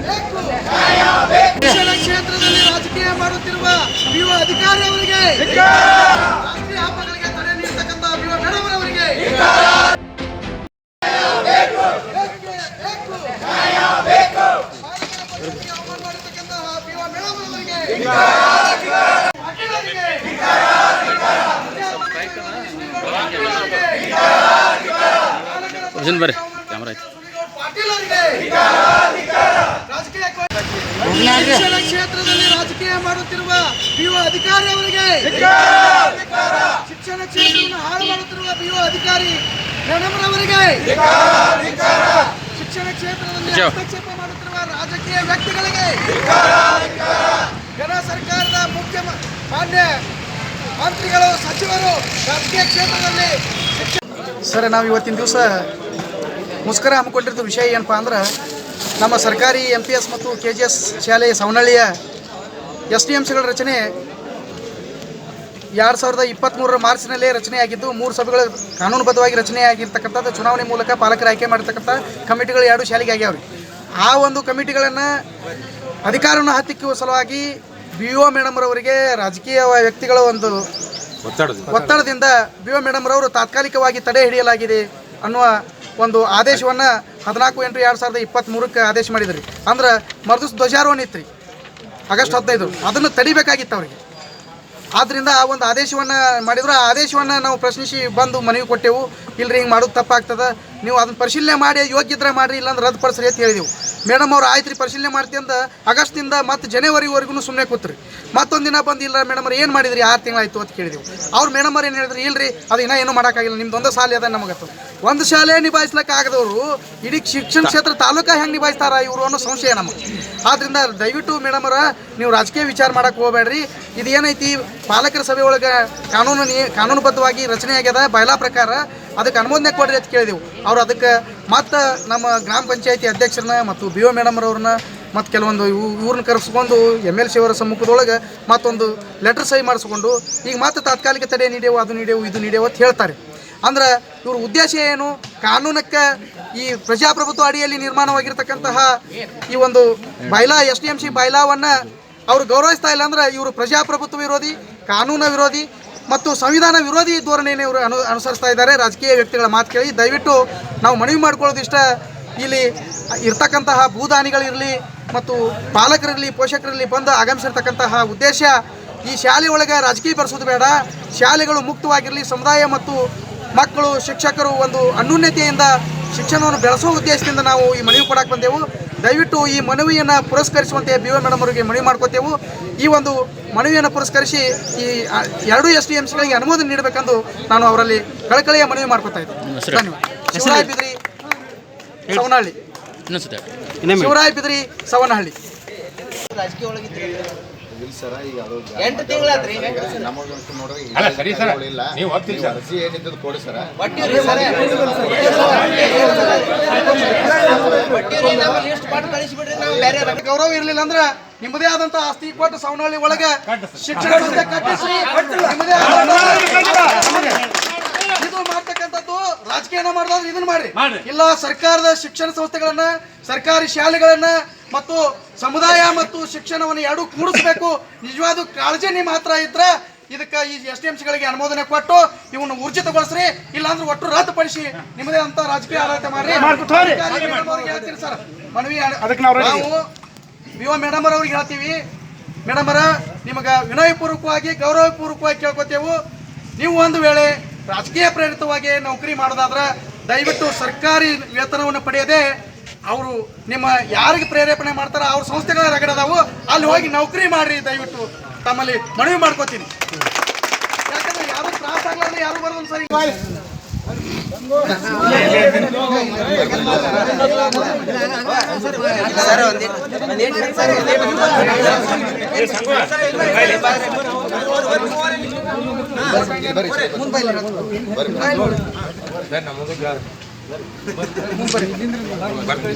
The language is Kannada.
ಶಿಕ್ಷಣ ಕ್ಷೇತ್ರದಲ್ಲಿ ರಾಜಕೀಯ ಮಾಡುತ್ತಿರುವ ಯುವ ಅಧಿಕಾರಿ ಅವರಿಗೆ ತಡೆ ಬರ್ರಿ ಕ್ಯಾಮ್ರಾ ಐತಿ ಪಾಟೀಲ್ ಅವರಿಗೆ ರಾಜಕೀಯ ಶಿಕ್ಷಣ ಕ್ಷೇತ್ರದಲ್ಲಿ ರಾಜಕೀಯ ಮಾಡುತ್ತಿರುವ ಯುವ ಅಧಿಕಾರಿ ಅವರಿಗೆ. ಶಿಕ್ಷಣ ಕ್ಷೇತ್ರವನ್ನು ಹಾಳು ಮಾಡುತ್ತಿರುವ ಯುವ ಅಧಿಕಾರಿ ರಣಮರವರಿಗೆ ಶಿಕ್ಷಣ ಕ್ಷೇತ್ರದಲ್ಲಿ. ಹಸ್ತಕ್ಷೇಪ ಮಾಡುತ್ತಿರುವ ರಾಜಕೀಯ ವ್ಯಕ್ತಿಗಳಿಗೆ. ಜನ ಸರ್ಕಾರದ ಮುಖ್ಯ ಮಾನ್ಯ ಮಂತ್ರಿಗಳು ಸಚಿವರು ರಾಜಕೀಯ ಕ್ಷೇತ್ರದಲ್ಲಿ ಸರ್ ನಾವು ಇವತ್ತಿನ ದಿವಸ ಮುಸ್ಕರ ಹಮ್ಮಿಕೊಂಡಿರೋದು ವಿಷಯ ಏನಪ್ಪ ಅಂದ್ರೆ ನಮ್ಮ ಸರ್ಕಾರಿ ಎಂ ಪಿ ಎಸ್ ಮತ್ತು ಕೆ ಜಿ ಎಸ್ ಶಾಲೆ ಸವನಹಳ್ಳಿಯ ಎಸ್ ಡಿ ಎಂ ಸಿಗಳ ರಚನೆ ಎರಡು ಸಾವಿರದ ಇಪ್ಪತ್ತ್ಮೂರರ ಮಾರ್ಚ್ನಲ್ಲೇ ರಚನೆಯಾಗಿದ್ದು ಮೂರು ಸಭೆಗಳ ಕಾನೂನುಬದ್ಧವಾಗಿ ರಚನೆಯಾಗಿರ್ತಕ್ಕಂಥದ್ದು ಚುನಾವಣೆ ಮೂಲಕ ಪಾಲಕರ ಆಯ್ಕೆ ಮಾಡಿರ್ತಕ್ಕಂಥ ಕಮಿಟಿಗಳು ಎರಡು ಶಾಲೆಗೆ ಆಗ್ಯಾವ್ರಿ. ಆ ಒಂದು ಕಮಿಟಿಗಳನ್ನು ಅಧಿಕಾರವನ್ನು ಹತ್ತಿಕ್ಕುವ ಸಲುವಾಗಿ ಬಿ ಒ ಮೇಡಮ್ರವರಿಗೆ ರಾಜಕೀಯ ವ್ಯಕ್ತಿಗಳ ಒಂದು ಒತ್ತಡದಿಂದ ಬಿ ಒ ಮೇಡಮ್ರವರು ತಾತ್ಕಾಲಿಕವಾಗಿ ತಡೆ ಹಿಡಿಯಲಾಗಿದೆ ಅನ್ನುವ ಒಂದು ಆದೇಶವನ್ನು ಹದಿನಾಲ್ಕು ಎಂಟು ಎರಡು ಸಾವಿರದ ಇಪ್ಪತ್ತ್ಮೂರಕ್ಕೆ ಆದೇಶ ಮಾಡಿದ್ರಿ. ಅಂದ್ರೆ ಮರ್ದಿಸ್ ಧ್ವಜಾರೋಹಣ ಇತ್ತು ರೀ ಆಗಸ್ಟ್ ಹದಿನೈದು. ಅದನ್ನು ತಡಿಬೇಕಾಗಿತ್ತು ಅವರಿಗೆ. ಆದ್ದರಿಂದ ಆ ಒಂದು ಆದೇಶವನ್ನು ಮಾಡಿದ್ರು. ಆ ಆದೇಶವನ್ನು ನಾವು ಪ್ರಶ್ನಿಸಿ ಬಂದು ಮನವಿ ಕೊಟ್ಟೆವು. ಇಲ್ಲರಿ ಹಿಂಗೆ ಮಾಡೋದು ತಪ್ಪಾಗ್ತದ. ನೀವು ಅದನ್ನು ಪರಿಶೀಲನೆ ಮಾಡಿ ಯೋಗ್ಯ ಇದ್ರೆ ಮಾಡಿರಿ, ಇಲ್ಲಾಂದ್ರೆ ರದ್ದುಪಡಿಸ್ರಿ ಅಂತ ಹೇಳಿದೆವು. ಮೇಡಮ್ ಅವ್ರು ಆಯ್ತು ರೀ ಪರಿಶೀಲನೆ ಮಾಡ್ತೀವಿ ಅಂತ ಆಗಸ್ಟಿಂದ ಮತ್ತು ಜನವರಿವರೆಗೂ ಸುಮ್ಮನೆ ಕೂತ್ರಿ. ಮತ್ತೊಂದು ದಿನ ಬಂದು, ಇಲ್ಲ ಮೇಡಮ್ ಅವ್ರು, ಏನು ಮಾಡಿದ್ರಿ? ಆರು ತಿಂಗಳಾಯ್ತು ಅಂತ ಕೇಳಿದೆವು. ಅವ್ರು ಮೇಡಮ್ ಅವ್ರು ಏನು ಹೇಳಿದ್ರಿ? ಇಲ್ರಿ, ಅದು ಇನ್ನೂ ಏನೂ ಮಾಡೋಕ್ಕಾಗಿಲ್ಲ. ನಿಮ್ದು ಒಂದು ಶಾಲೆ ಅದ ನಮಗತ್ತು ಒಂದು ಶಾಲೆ ನಿಭಾಯಿಸ್ಲಿಕ್ಕೆ ಆಗದವರು, ಇಡೀ ಶಿಕ್ಷಣ ಕ್ಷೇತ್ರ ತಾಲೂಕಾ ಹೆಂಗೆ ನಿಭಾಯಿಸ್ತಾರ ಇವರು ಅನ್ನೋ ಸಂಶಯ ನಮಗೆ. ಆದ್ದರಿಂದ ದಯವಿಟ್ಟು ಮೇಡಮ್ ಅವರ, ನೀವು ರಾಜಕೀಯ ವಿಚಾರ ಮಾಡಕ್ಕೆ ಹೋಗಬೇಡ್ರಿ. ಇದು ಏನೈತಿ ಪಾಲಕರ ಸಭೆ ಒಳಗೆ ಕಾನೂನು ನೀ, ಕಾನೂನುಬದ್ಧವಾಗಿ ರಚನೆ ಬಯಲಾ ಪ್ರಕಾರ ಅದಕ್ಕೆ ಅನುಮೋದನೆ ಕೊಡ್ರಿ ಅಂತ ಕೇಳಿದೆವು. ಅವ್ರು ಅದಕ್ಕೆ ಮತ್ತು ನಮ್ಮ ಗ್ರಾಮ ಪಂಚಾಯತಿ ಅಧ್ಯಕ್ಷರನ್ನ ಮತ್ತು ಬಿ ಒ ಮೇಡಮ್ರವ್ರನ್ನ ಮತ್ತು ಕೆಲವೊಂದು ಇವ್- ಇವ್ರನ್ನ ಕರೆಸ್ಕೊಂಡು ಎಂ ಎಲ್ ಸಿ ಅವರ ಸಮ್ಮುಖದೊಳಗೆ ಮತ್ತೊಂದು ಲೆಟರ್ ಸಹಿ ಮಾಡಿಸ್ಕೊಂಡು ಈಗ ಮತ್ತೆ ತಾತ್ಕಾಲಿಕ ತಡೆ ನೀಡೇವು ಅದು ನೀಡೇವು ಇದು ನೀಡೇವು ಅಂತ ಹೇಳ್ತಾರೆ. ಅಂದ್ರೆ ಇವ್ರ ಉದ್ದೇಶ ಏನು? ಕಾನೂನಕ್ಕೆ ಈ ಪ್ರಜಾಪ್ರಭುತ್ವ ಅಡಿಯಲ್ಲಿ ನಿರ್ಮಾಣವಾಗಿರ್ತಕ್ಕಂತಹ ಈ ಒಂದು bylaw, S D M C ಬೈಲಾವನ್ನು ಅವರು ಗೌರವಿಸ್ತಾ ಇಲ್ಲ ಅಂದ್ರೆ ಇವರು ಪ್ರಜಾಪ್ರಭುತ್ವ ವಿರೋಧಿ, ಕಾನೂನು ವಿರೋಧಿ ಮತ್ತು ಸಂವಿಧಾನ ವಿರೋಧಿ ಧೋರಣೆಯನ್ನು ಇವರು ಅನು ಅನುಸರಿಸ್ತಾ ಇದ್ದಾರೆ. ರಾಜಕೀಯ ವ್ಯಕ್ತಿಗಳ ಮಾತು ಕೇಳಿ, ದಯವಿಟ್ಟು ನಾವು ಮನವಿ ಮಾಡ್ಕೊಳ್ಳೋದು ಇಷ್ಟ ಇಲ್ಲಿ ಇರ್ತಕ್ಕಂತಹ ಭೂದಾನಿಗಳಿರಲಿ ಮತ್ತು ಪಾಲಕರಿರಲಿ, ಪೋಷಕರಿರಲಿ ಬಂದು ಆಗಮಿಸಿರ್ತಕ್ಕಂತಹ ಉದ್ದೇಶ ಈ ಶಾಲೆ ಒಳಗೆ ರಾಜಕೀಯ ಬರೆಸೋದು ಬೇಡ. ಶಾಲೆಗಳು ಮುಕ್ತವಾಗಿರಲಿ, ಸಮುದಾಯ ಮತ್ತು ಮಕ್ಕಳು, ಶಿಕ್ಷಕರು ಒಂದು ಅನ್ಯೂನ್ಯತೆಯಿಂದ ಶಿಕ್ಷಣವನ್ನು ಬೆಳೆಸೋ ಉದ್ದೇಶದಿಂದ ನಾವು ಈ ಮನವಿ ಕೊಡಕ್ಕೆ ಬಂದೆವು. ದಯವಿಟ್ಟು ಈ ಮನವಿಯನ್ನು ಪುರಸ್ಕರಿಸುವಂತೆ ಬಿ ಓ ಮೇಡಮ್ ಅವರಿಗೆ ಮನವಿ ಮಾಡ್ಕೋತೇವು. ಈ ಒಂದು ಮನವಿಯನ್ನು ಪುರಸ್ಕರಿಸಿ ಈ ಎರಡು ಎಸ್ ಡಿ ಎಂ ಸಿಗಳಿಗೆ ಅನುಮೋದನೆ ನೀಡಬೇಕೆಂದು ನಾನು ಅವರಲ್ಲಿ ಕಳಕಳಿಯ ಮನವಿ ಮಾಡ್ಕೋತಾ ಇದ್ದೀನಿ ಧನ್ಯವಾದ. ಬಿದ್ರಿ ಸವನಹಳ್ಳಿ. ಶಿವರಾಯ್ ಬಿದ್ರಿ ಸವನಹಳ್ಳಿ. ಎಂಟು ತಿಂಗಳಾತ್ರಿ ನಮಗಂತೂ ನೋಡ್ರಿ ಅಲ್ಲ, ಸರಿ ಸರ್. ಇಲ್ಲ ನೀವು ಒಪ್ತೀರಿ ಸರ್. ಅರ್ಜಿ ಏನಿದ್ದದು ಕೊಡಿ ಸರ್ ಒಟ್ಟಿರಿ ಸರ್ ಒಟ್ಟಿರಿ ನಮ್ಮ ಲಿಸ್ಟ್ ಕೊಟ್ಟು ಕಳಿಸಿಬಿಡ್ರಿ ನಾವು ಬೇರೆ ಗೌರವ ಇರಲಿಲ್ಲ ಅಂದ್ರೆ ನಿಮ್ಮದೇ ಆದಂತ ಆಸ್ತಿ ಕೊಟ್ಟು ಸವನಹಳ್ಳಿ ಒಳಗೆ ಶಿಕ್ಷಣ ಸಂಸ್ಥೆ ಕಟ್ಟಿಸಿ ನಿಮ್ಮದೇ ಆದಂತ ಇದು ಮಾಡ್ತಕ್ಕಂಥದ್ದು ರಾಜಕೀಯನ ಮಾಡೋದಾದ್ರೆ ಇದನ್ನ ಮಾಡ್ರಿ ಇಲ್ಲ ಸರ್ಕಾರದ ಶಿಕ್ಷಣ ಸಂಸ್ಥೆಗಳನ್ನ ಸರ್ಕಾರಿ ಶಾಲೆಗಳನ್ನ ಮತ್ತು ಸಮುದಾಯ ಮತ್ತು ಶಿಕ್ಷಣವನ್ನು ಎರಡೂ ಕೂಡಿಸ್ಬೇಕು. ನಿಜವಾದ ಕಾಳಜಿ ನಿಮ್ಮ ಹತ್ರ ಇದ್ರೆ ಇದಕ್ಕೆ ಈ ಎಸ್ ಡಿ ಎಂ ಸಿಗಳಿಗೆ ಅನುಮೋದನೆ ಕೊಟ್ಟು ಇವನ್ನು ಊರ್ಜಿತಗೊಳಿಸ್ರಿ. ಇಲ್ಲಾಂದ್ರೆ ಒಟ್ಟು ರದ್ದುಪಡಿಸಿ ನಿಮ್ಮದೇ ಅಂತ ರಾಜಕೀಯ ಆಡಳಿತ ಮಾಡ್ರಿ. ಅಧಿಕಾರಿ ಮೇಡಮ್ ಅವ್ರಿಗೆ ಹೇಳ್ತೀರಿ ಸರ್. ಮನವಿ ನಾವು ಬಿ ಒ ಮೇಡಮ್ ಅವ್ರಿಗೆ ಹೇಳ್ತೀವಿ. ಮೇಡಮ್ ಅವರ ನಿಮಗೆ ವಿನಯಪೂರ್ವಕವಾಗಿ ಗೌರವಪೂರ್ವಕವಾಗಿ ಕೇಳ್ಕೊತೇವು. ನೀವು ಒಂದು ವೇಳೆ ರಾಜಕೀಯ ಪ್ರೇರಿತವಾಗಿ ನೌಕರಿ ಮಾಡೋದಾದ್ರೆ ದಯವಿಟ್ಟು ಸರ್ಕಾರಿ ವೇತನವನ್ನು ಪಡೆಯದೆ ಅವರು ನಿಮ್ಮ ಯಾರಿಗೆ ಪ್ರೇರೇಪಣೆ ಮಾಡ್ತಾರ ಅವ್ರ ಸಂಸ್ಥೆಗಳ ರಗಡದಾವು ಅಲ್ಲಿ ಹೋಗಿ ನೌಕರಿ ಮಾಡ್ರಿ ದಯವಿಟ್ಟು ತಮ್ಮಲ್ಲಿ ಮನವಿ ಮಾಡ್ಕೋತೀನಿ ಯಾಕಂದ್ರೆ ಯಾರು ತ್ರಾಸ ಆಗಲ್ಲ ಯಾರು ಬರೋದು ಸರಿ ಸರ್ ಒಂದಿಟ್ಟು ಒಂದಿಟ್ಟು ಸರ್ ಬರ್ರಿ